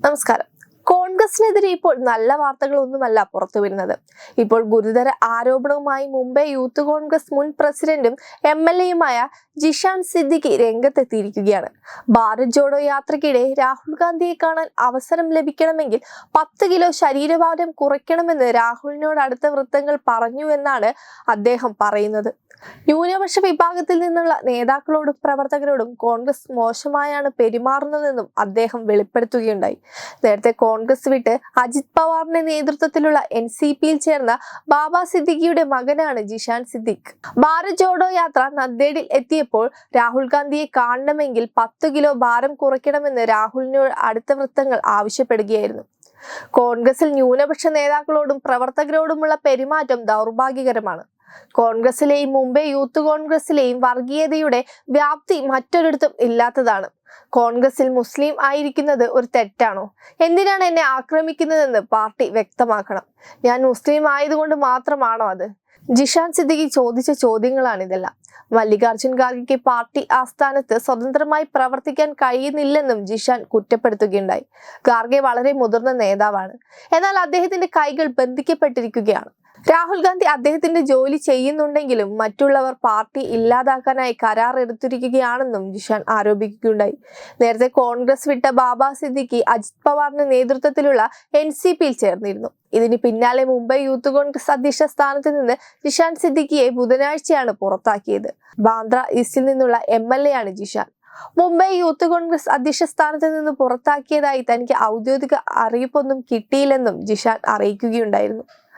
നമസ്കാരം കോൺഗ്രസിനെതിരെ ഇപ്പോൾ നല്ല വാർത്തകളൊന്നുമല്ല പുറത്തു വരുന്നത്. ഇപ്പോൾ ഗുരുതര ആരോപണവുമായി മുംബൈ യൂത്ത് കോൺഗ്രസ് മുൻ പ്രസിഡന്റും എം എൽ എയുമായ ജിഷാൻ സിദ്ദിഖി രംഗത്തെത്തിയിരിക്കുകയാണ്. ഭാരത് ജോഡോ യാത്രയ്ക്കിടെ രാഹുൽ ഗാന്ധിയെ കാണാൻ അവസരം ലഭിക്കണമെങ്കിൽ പത്ത് കിലോ ശരീരഭാരം കുറയ്ക്കണമെന്ന് രാഹുലിനോട് അടുത്ത വൃത്തങ്ങൾ പറഞ്ഞു എന്നാണ് അദ്ദേഹം പറയുന്നത്. ന്യൂനപക്ഷ വിഭാഗത്തിൽ നിന്നുള്ള നേതാക്കളോടും പ്രവർത്തകരോടും കോൺഗ്രസ് മോശമായാണ് പെരുമാറുന്നതെന്നും അദ്ദേഹം വെളിപ്പെടുത്തുകയുണ്ടായി. നേരത്തെ കോൺഗ്രസ് വിട്ട് അജിത് പവാറിന്റെ നേതൃത്വത്തിലുള്ള എൻ സി പിയിൽ ചേർന്ന ബാബ സിദ്ദിഖിയുടെ മകനാണ് ജിഷാൻ സിദ്ദിഖ്. ഭാരത് ജോഡോ യാത്ര നന്ദേഡിൽ എത്തിയപ്പോൾ രാഹുൽ ഗാന്ധിയെ കാണണമെങ്കിൽ പത്തു കിലോ ഭാരം കുറയ്ക്കണമെന്ന് രാഹുലിനോട് അടുത്ത വൃത്തങ്ങൾ ആവശ്യപ്പെടുകയായിരുന്നു. കോൺഗ്രസിൽ ന്യൂനപക്ഷ നേതാക്കളോടും പ്രവർത്തകരോടുമുള്ള പെരുമാറ്റം ദൗർഭാഗ്യകരമാണ്. കോൺഗ്രസിലെയും മുംബൈ യൂത്ത് കോൺഗ്രസിലെയും വർഗീയതയുടെ വ്യാപ്തി മറ്റൊരിടത്തും ഇല്ലാത്തതാണ്. കോൺഗ്രസിൽ മുസ്ലിം ആയിരിക്കുന്നത് ഒരു തെറ്റാണോ? എന്തിനാണ് എന്നെ ആക്രമിക്കുന്നതെന്ന് പാർട്ടി വ്യക്തമാക്കണം. ഞാൻ മുസ്ലിം ആയതുകൊണ്ട് മാത്രമാണോ അത്? ജിഷാൻ സിദ്ദിഖി ചോദിച്ച ചോദ്യങ്ങളാണ് ഇതെല്ലാം മല്ലികാർജുൻ ഖാർഗെക്ക് പാർട്ടി ആസ്ഥാനത്ത് സ്വതന്ത്രമായി പ്രവർത്തിക്കാൻ കഴിയുന്നില്ലെന്നും ജിഷാൻ കുറ്റപ്പെടുത്തുകയുണ്ടായി. ഖാർഗെ വളരെ മുതിർന്ന നേതാവാണ്. എന്നാൽ അദ്ദേഹത്തിന്റെ കൈകൾ ബന്ധിക്കപ്പെട്ടിരിക്കുകയാണ്. രാഹുൽ ഗാന്ധി അദ്ദേഹത്തിന്റെ ജോലി ചെയ്യുന്നുണ്ടെങ്കിലും മറ്റുള്ളവർ പാർട്ടി ഇല്ലാതാക്കാനായി കരാർ എടുത്തിരിക്കുകയാണെന്നും ജിഷാൻ ആരോപിക്കുകയുണ്ടായി. നേരത്തെ കോൺഗ്രസ് വിട്ട ബാബ സിദ്ദിഖി അജിത് പവാറിന്റെ നേതൃത്വത്തിലുള്ള എൻ സി പിയിൽ ചേർന്നിരുന്നു. ഇതിന് പിന്നാലെ മുംബൈ യൂത്ത് കോൺഗ്രസ് അധ്യക്ഷ സ്ഥാനത്ത് നിന്ന് ജിഷാൻ സിദ്ദിഖിയെ ബുധനാഴ്ചയാണ് പുറത്താക്കിയത്. ബാന്ദ്ര ഈസ്റ്റിൽ നിന്നുള്ള എം എൽ എ ആണ് ജിഷാൻ. മുംബൈ യൂത്ത് കോൺഗ്രസ് അധ്യക്ഷ സ്ഥാനത്ത് നിന്ന് പുറത്താക്കിയതായി തനിക്ക് ഔദ്യോഗിക അറിയിപ്പൊന്നും കിട്ടിയില്ലെന്നും ജിഷാൻ അറിയിക്കുകയുണ്ടായിരുന്നു.